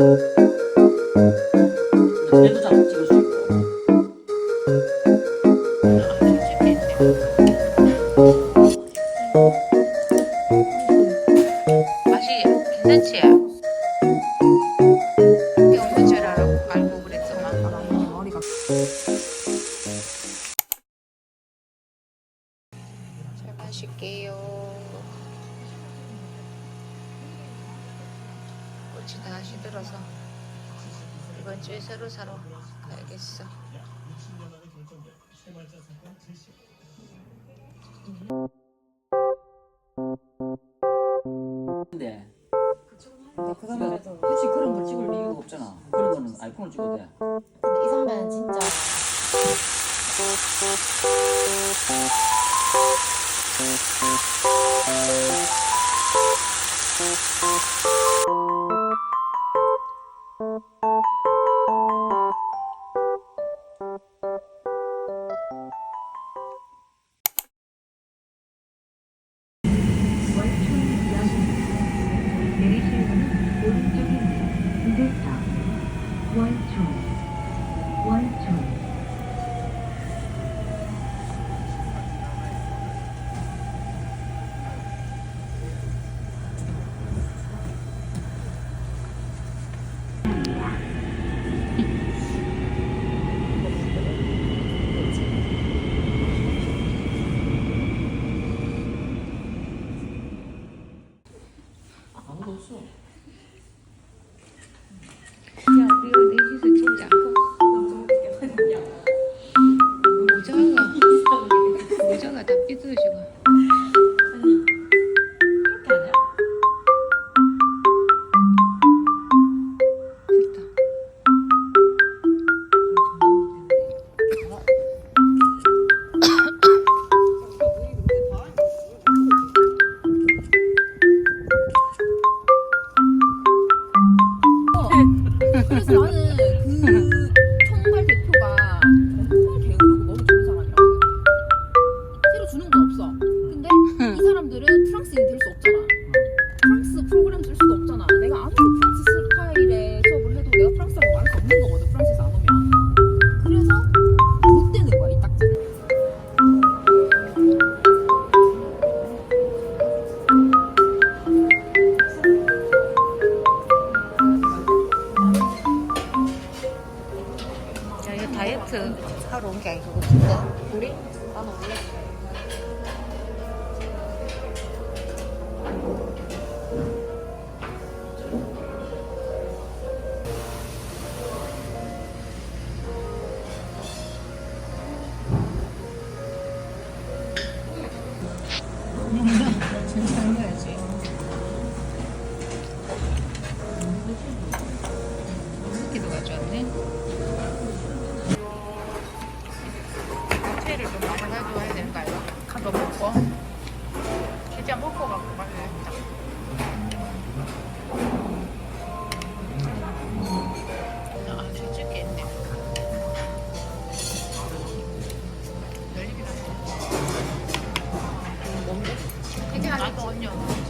얘 꽃이 다 시들어서 이번 주에 새로 사러 가야겠어 근데 그 다음에도 굳이 그런 걸 찍을 이유가 이유가 없잖아. 그런 거는 아이폰을 찍어도 돼. 근데 이 선배는 진짜 내리실 문은 오른쪽입니 다. 근데 3, 1, 아무 프랑스인이 될수 없잖아. Cô.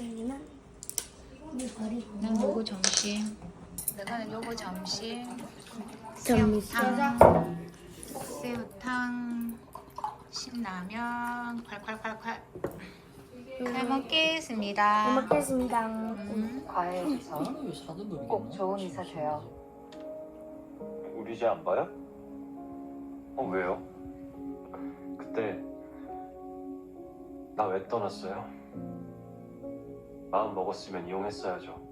언니 언니 난 요거 점심 내가는 요거 점심 새우탕 새우탕 신라면 콸콸콸콸 잘 먹겠습니다 잘 먹겠습니다. 음. 과외 사든 꼭? 좋은 의사 돼요. 우리 집안 봐요? 어 왜요? 그때 나 왜 떠났어요? 마음 먹었으면 이용했어야죠.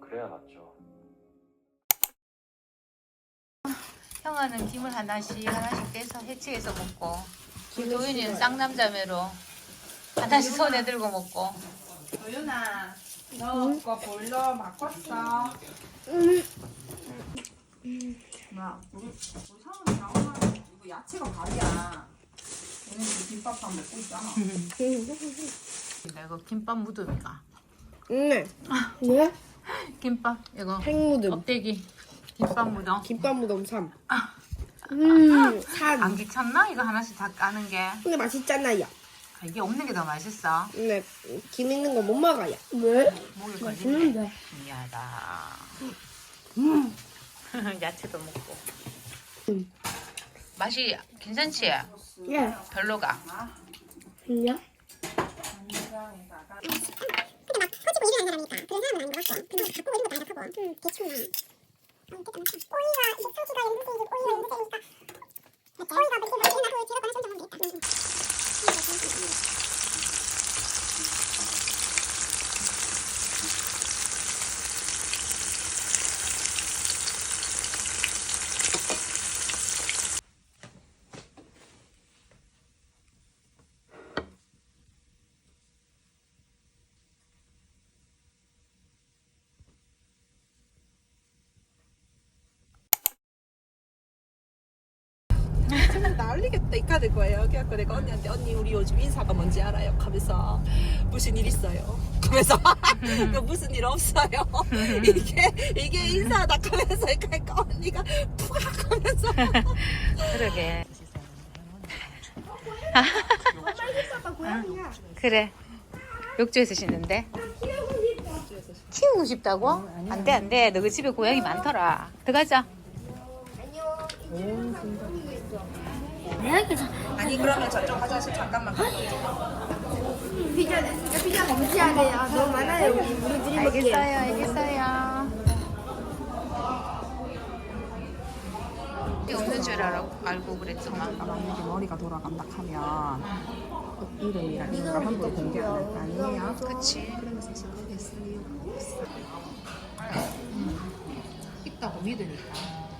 그래야 맞죠. 형아는 김을 하나씩 하나씩 떼서 해치해서 먹고 도윤이는 쌍남자매로 하나씩 손에 들고 먹고 도윤아 너 그거 보일러 바꿨어. 야, 우리 우리 사모님 나오면 이거 야채가 밥이야. 얘는 지금 김밥 밥 먹고 있잖아. 내가 김밥 무듬이가. 응. 네? 김밥 이거 행무듬. 껍데기 김밥 무덤. 김밥 무덤 3. 음, 3. 안 귀찮나? 이거 하나씩 다 까는 게. 아, 근데 맛있잖아요. 이게 없는 게 더 맛있어. 근데 김 있는 거 못 먹어요. 왜? 목이 걸린대. 미안하다. 음. 야채도 먹고. 맛이 괜찮지? 예. 별로가. 그냥? 난 리겠다. 이카될 거예요. 그래갖고 내가 언니한테 언니 우리 요즘 인사가 뭔지 알아요? 하면서 무슨 일 있어요? 하면서 그 무슨 일 없어요? 이게 이게 인사다 하면서 그러니까 언니가 푸악 하면서 그러게. 그래. 욕조에서 씻는데? 키우고 싶다고? 안 돼, 안 돼. 너그 집에 고양이 많더라. 들어가자. 아니 그러면 저쪽 화장실 잠깐만 가. 알겠어요, 알겠어요. 없는 줄 알아, 알고 그랬지만. 만약에 머리가 돌아간다 하면 이름이랑 이런 걸 함부로 공개 안 할 거 아니에요? 그치. 그러면서 지금 없어. 있다고 믿으니까.